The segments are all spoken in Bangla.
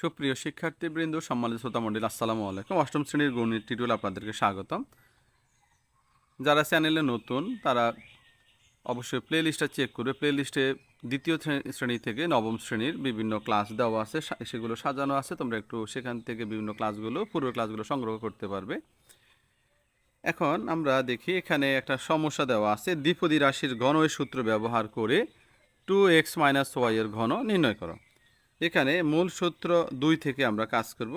সুপ্রিয় শিক্ষার্থীবৃন্দ, সম্মানিত শ্রোতা মন্ডল আসসালামু আলাইকুম। অষ্টম শ্রেণির গণিত টিউটোরিয়াল আপনাদেরকে স্বাগতম। যারা চ্যানেলে নতুন, তারা অবশ্যই প্লে লিস্টটা চেক করবে প্লে লিস্টে দ্বিতীয় শ্রে- শ্রেণি থেকে নবম শ্রেণির বিভিন্ন ক্লাস দেওয়া আছে সেগুলো সাজানো আছে। তোমরা একটু সেখান থেকে বিভিন্ন ক্লাসগুলো পূর্বের ক্লাসগুলো সংগ্রহ করতে পারবে। এখন আমরা দেখি, এখানে একটা সমস্যা দেওয়া আছে। দ্বিপদী রাশির ঘনয়ের সূত্র ব্যবহার করে টু এক্স মাইনাস ওয়াই এর ঘন নির্ণয় করো। এখানে মূল সূত্র দুই থেকে আমরা কাজ করব।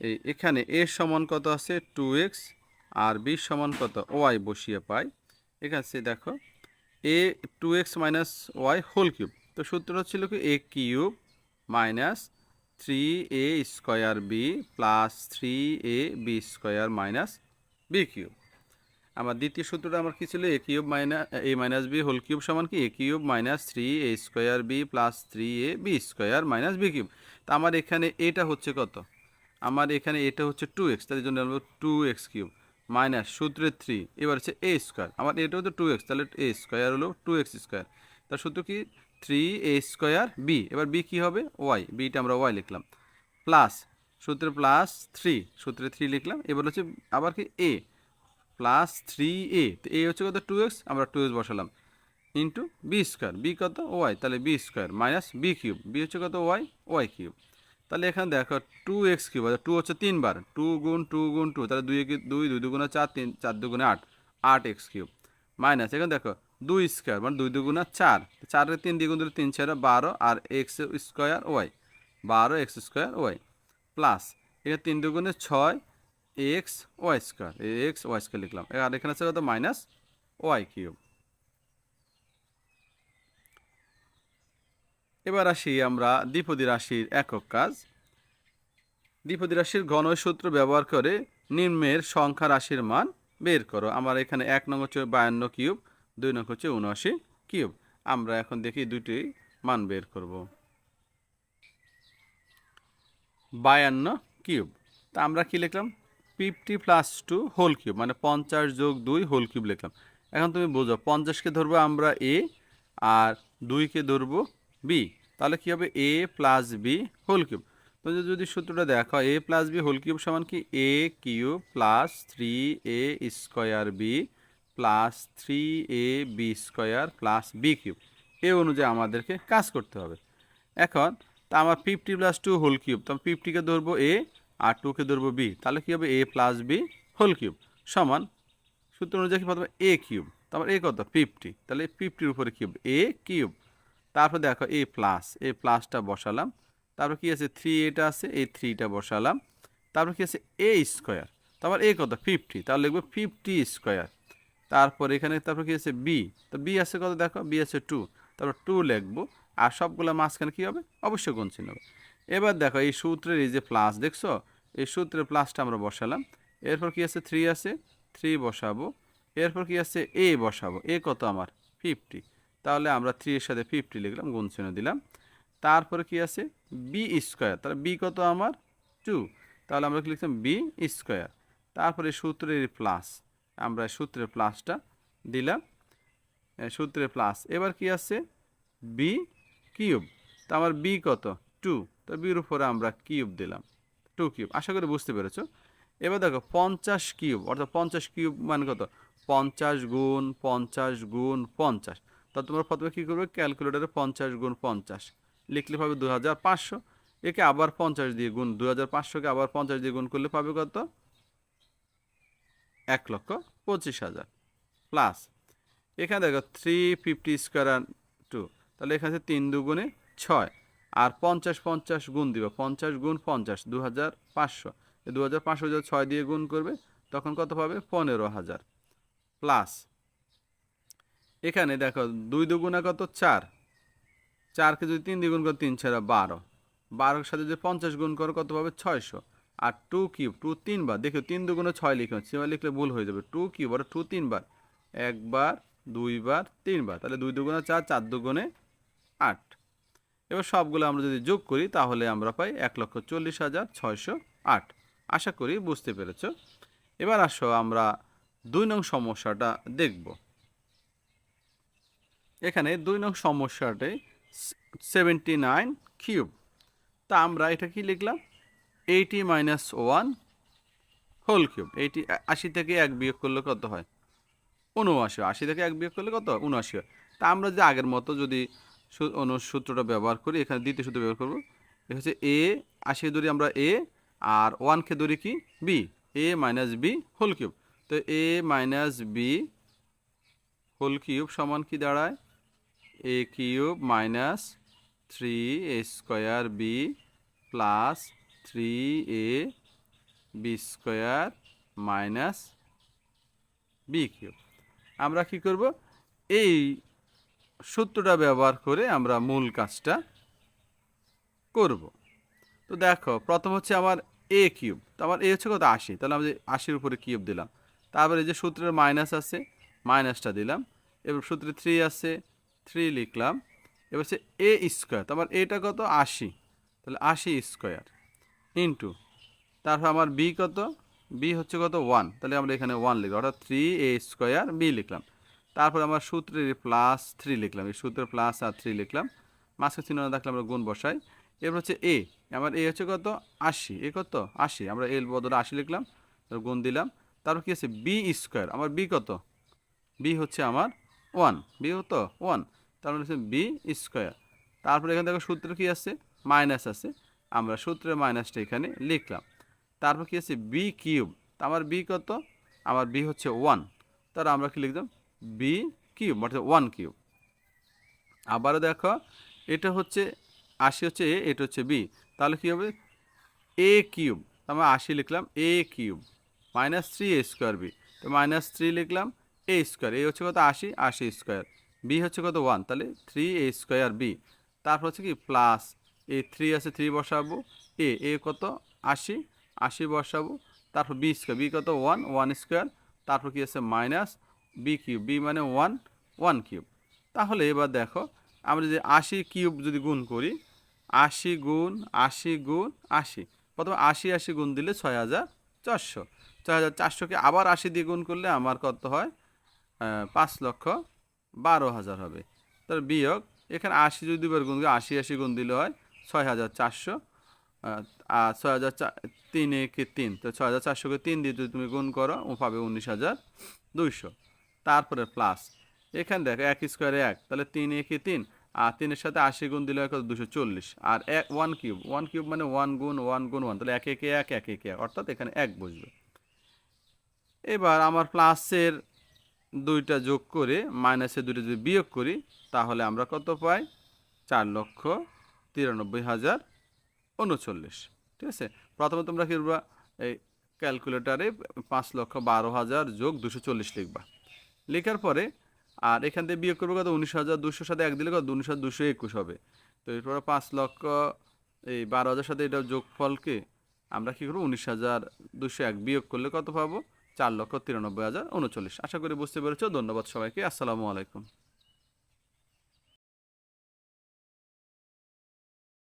এই এখানে এ সমান কত আছে? টু এক্স, আর বি সমান কত? ওয়াই বসিয়ে পাই। এখানে দেখো, a two x minus y whole cube. তো সূত্র ছিল কি? A cube minus three a square b plus three a b square minus b cube. আমার দ্বিতীয় সূত্রটা আমার কি ছিল? A cube minus, a minus b whole cube সমান কি? A cube minus three a square b plus three a b square minus b cube. তা আমার এখানে এটা হচ্ছে কত? আমার এখানে এটা হচ্ছে টু এক্স তার জন্য আমরা টু এক্স কিউব মাইনাস সূত্রে থ্রি। এবার হচ্ছে এ স্কোয়ার। আমার এটা হচ্ছে টু এক্স তাহলে এ স্কোয়ার হলো টু এক্স স্কোয়ার। তার সূত্র কি? থ্রি এ স্কোয়ার বি এবার বি কী হবে? ওয়াই বিটা আমরা ওয়াই লিখলাম। প্লাস সূত্রে প্লাস থ্রি, সূত্রে থ্রি লিখলাম। এবার হচ্ছে আবার কি? এ প্লাস থ্রি এ, তো এ হচ্ছে কত? টু এক্স, আমরা টু এক্স বসালাম। ইন্টু বি স্কোয়ার, বি কত? ওয়াই, তাহলে b square minus b cube, b হচ্ছে কত? Y y cube. তাহলে এখানে দেখো টু এক্স কিউব টু হচ্ছে তিনবার, টু গুণ টু গুণ টু, তাহলে দুই দুই দুই দুগুণে চার, তিন, চার দুগুণে আট আট এক্স কিউব। মাইনাস, এখানে দেখো দুই স্কোয়ার মানে দুই দুগুণে চার চারের তিন দ্বিগুণ দিলে তিন চারে বারো, আর এক্স স্কোয়ার ওয়াই, বারো এক্স স্কোয়ার ওয়াই, প্লাস এখানে তিন দুগুণে ছয় x y square x y square লিখলাম। আর এখানে আছে কত? Minus y cube. এবার আসি আমরা দ্বিপদী রাশির একক কাজ। দ্বিপদী রাশির ঘন সূত্র ব্যবহার করে নিম্নের সংখ্যা রাশির মান বের করো। আমার এখানে এক নং হচ্ছে বায়ান্ন কিউব, দুই নং হচ্ছে উনআশি কিউব। আমরা এখন দেখি দুটি মান বের করব। বায়ান্ন কিউব। তা আমরা কি লিখলাম? Fifty plus two whole cube মানে পঞ্চাশ যোগ দুই হোল কিউব লিখলাম। এখন তুমি বোঝো পঞ্চাশকে ধরবো আমরা এ আর দুইকে ধরবো বি তাহলে কী হবে? A plus b whole cube তো যদি সূত্রটা দেখো a plus b whole cube সমান কি? A cube plus three a square b plus three a b square plus b cube এ অনুযায়ী আমাদেরকে কাজ করতে হবে। এখন, তা আমার fifty plus two whole cube তো ফিফটিকে ধরবো এ আর টুকে ধরবো বি তাহলে কী হবে? A plus b whole cube সমান সূত্র অনুযায়ী কি পাবো? A cube. তারপর এ কত? ফিফটি তাহলে ফিফটির উপরে কিউব এ কিউব। তারপর দেখো এ প্লাস এ প্লাসটা বসালাম। তারপর কি আছে? থ্রি এটা আছে, এই থ্রিটা বসালাম। তারপর কি আছে? এ স্কোয়ার তারপর এ কত? ফিফটি তাহলে লিখব ফিফটি স্কোয়ার তারপর এখানে, তারপর কি আছে? বি তো বি আছে কত? দেখো বি আছে টু তারপর টু লিখব। আর সবগুলো মাঝখানে কী হবে? অবশ্যই গুণ চিহ্ন হবে। এবার দেখো এই সূত্রের এই যে প্লাস দেখছ, এই সূত্রের প্লাসটা আমরা বসালাম। এরপর কি আছে? থ্রি আছে। থ্রি বসাবো। এরপর কি আছে? এ বসাবো। এ কত আমার? ফিফটি তাহলে আমরা থ্রি এর সাথে ফিফটি লিখলাম গুণ চিহ্ন দিলাম। তারপরে কি আছে? বি স্কোয়ার তাহলে বি কত আমার? টু তাহলে আমরা কি লিখলাম বি স্কোয়ার তারপরে সূত্রের প্লাস আমরা সূত্রের প্লাসটা দিলাম। সূত্রের প্লাস এবার কি আছে? বি কিউব তো আমার বি কত? টু তো বির উপরে আমরা কিউব দিলাম টু কিউব। আশা করি বুঝতে পেরেছ। এবার দেখো, পঞ্চাশ কিউব, অর্থাৎ পঞ্চাশ কিউব মানে কত? পঞ্চাশ গুণ পঞ্চাশ গুণ পঞ্চাশ। তা তোমরা প্রথমে কী করবে? ক্যালকুলেটারে পঞ্চাশ গুণ পঞ্চাশ। লিখলে পাবে দু হাজার পাঁচশো। একে আবার পঞ্চাশ দিয়ে গুণ দু হাজার পাঁচশোকে আবার পঞ্চাশ দিয়ে গুণ করলে পাবে কত? এক লক্ষ পঁচিশ হাজার। প্লাস, এখানে দেখো থ্রি ফিফটি স্কোয়ার টু তাহলে এখানে তিন দুগুণে ছয়। আর পঞ্চাশ পঞ্চাশ গুণ দিবে। পঞ্চাশ গুণ পঞ্চাশ দু হাজার পাঁচশো। দু হাজার পাঁচশো যদি ছয় দিয়ে গুণ করবে, তখন কত পাবে? পনেরো হাজার। প্লাস, এখানে দেখো, দুই দুগুণা কত? চার। চারকে যদি তিন দ্বিগুণ করো, তিন ছাড়া বারো। বারোর সাথে যদি পঞ্চাশ গুণ করো, কত পাবে? ছয়শো। আর টু কিউব, টু তিনবার, দেখো, তিন দুগুণে ছয় লিখে সেবার লিখলে ভুল হয়ে যাবে। টু কিউব আর টু তিনবার। একবার, দুইবার, তিনবার। তাহলে দুই দুগুণে চার চার দুগুণে আট। এবার সবগুলো আমরা যদি যোগ করি, তাহলে আমরা পাই এক লক্ষ চল্লিশ হাজার ছয়শো আট। আশা করি বুঝতে পেরেছ। এবার আসো আমরা দুই নং সমস্যাটা দেখব। এখানে দুই নং সমস্যাতে সেভেন্টি নাইন কিউব। তা আমরা এটা কি লিখলাম? Eighty minus one whole cube. Eighty আশি থেকে এক বিয়োগ করলে কত হয়? উনআশি আশি থেকে এক বিয়োগ করলে কত? উনআশি হয়। তা আমরা যে আগের মতো যদি সূত্রটা ব্যবহার করি। এখানে দ্বিতীয় সূত্র ব্যবহার করব। হচ্ছে এ, আশি ধরি আমরা এ, আর ওয়ানকে ধরি কি? B. A minus b whole cube. তো a minus b whole cube সমান কি দাঁড়ায়? A cube minus three a square b plus three a b square minus b cube. আমরা কি করব? এই সূত্রটা ব্যবহার করে আমরা মূল কাজটা করব। তো দেখো, প্রথম হচ্ছে আমার এ কিউব, তো আমার এ হচ্ছে কত? আশি। তাহলে আমি আশির উপরে কিউব দিলাম। তারপরে যে সূত্রের মাইনাস আছে মাইনাসটা দিলাম। এবার সূত্রে থ্রি আছে থ্রি লিখলাম। এবার হচ্ছে এ স্কোয়ার তো আমার এটা কত? আশি। তাহলে আশি স্কোয়ার ইন্টু তারপর আমার বি কত? বি হচ্ছে কত? ওয়ান তাহলে আমরা এখানে ওয়ান লিখলাম, অর্থাৎ থ্রি এ স্কোয়ার বি লিখলাম। তারপর আমরা সূত্রের প্লাস থ্রি লিখলাম। এই সূত্রের প্লাস আর থ্রি লিখলাম। মাঝখানে চিহ্ন না থাকলে আমরা গুণ বসাই। এরপর হচ্ছে এ আমার এ হচ্ছে কত? আশি। এ কত? আশি। আমরা এল বদলে আশি লিখলাম গুণ দিলাম। তারপর কি আছে? বি স্কোয়ার আমার বি কত? বি হচ্ছে আমার ওয়ান বি কত? ওয়ান তারপর হচ্ছে বি স্কোয়ার তারপর এখান থেকে সূত্র কী আছে? মাইনাস আছে। আমরা সূত্রের মাইনাসটা এখানে লিখলাম। তারপর কী আছে? বি কিউব আমার বি কত? আমার বি হচ্ছে ওয়ান তার আমরা কি লিখলাম? বি কিউব অর্থাৎ ওয়ান কিউব আবারও দেখো, এটা হচ্ছে আশি হচ্ছে এ এটা হচ্ছে বি তাহলে কী হবে? এ কিউব আমরা আশি লিখলাম a cube minus three a square b তো মাইনাস থ্রি লিখলাম এ স্কোয়ার এ হচ্ছে কত? আশি আশি স্কোয়ার বি হচ্ছে কত? ওয়ান তাহলে থ্রি এ স্কোয়ার বি তারপর হচ্ছে কি? প্লাস এ থ্রি আছে থ্রি বসাবো। এ এ কত? আশি আশি বসাবো। তারপর বি স্কোয়ার বি কত? ওয়ান ওয়ান স্কোয়ার তারপর কি আছে? মাইনাস বি কিউব বি মানে ওয়ান ওয়ান কিউব তাহলে এবার দেখো, আমরা যদি আশি কিউব যদি গুণ করি, আশি গুণ আশি গুণ, আশি। প্রথমে আশি আশি গুণ দিলে ছয় হাজার চারশো। ছয় হাজার চারশোকে আবার আশি দিয়ে গুণ করলে আমার কত হয়? পাঁচ লক্ষ বারো হাজার হবে। তার বিয়োগ, এখানে আশি যদি দুবার গুণ করি, আশি আশি গুণ দিলে হয় ছয় হাজার চারশো। আর ছয় হাজার চা- তিন একে তিন? তো ছয় হাজার চারশোকে তিন দিয়ে যদি তুমি গুণ করো, ও পাবে উনিশ হাজার দুইশো। তারপরে প্লাস। এখানে দেখো এক স্কোয়ারে এক, তাহলে তিন একে তিন, আর তিনের সাথে আশি গুণ দিলে কত? দুশো চল্লিশ। আর এক ওয়ান কিউব ওয়ান কিউব মানে ওয়ান গুণ ওয়ান গুণ ওয়ান তাহলে এক একে এক এক একে এক, অর্থাৎ এখানে এক বসবে। এবার আমার প্লাসের দুইটা যোগ করে মাইনাসের দুইটা যদি বিয়োগ করি, তাহলে আমরা কত পাই? চার লক্ষ তিরানব্বই হাজার উনচল্লিশ। ঠিক আছে? প্রথমে তোমরা কি করবা এই ক্যালকুলেটারে পাঁচ লক্ষ বারো হাজার যোগ দুশো চল্লিশ লিখবা। লেখার পরে, আর এখান থেকে বিয়োগ করব কত? উনিশ হাজার দুশোর সাথে এক দিলে কত? উনিশ হাজার দুশো একুশ হবে। তো এরপরে পাঁচ লক্ষ, এই বারো হাজার সাথে এটা যোগফলকে আমরা কী করব? উনিশ হাজার দুশো এক বিয়োগ করলে কত পাবো? চার লক্ষ তিরানব্বই হাজার উনচল্লিশ। আশা করি বুঝতে পেরেছ। ধন্যবাদ সবাইকে। আসসালামু আলাইকুম।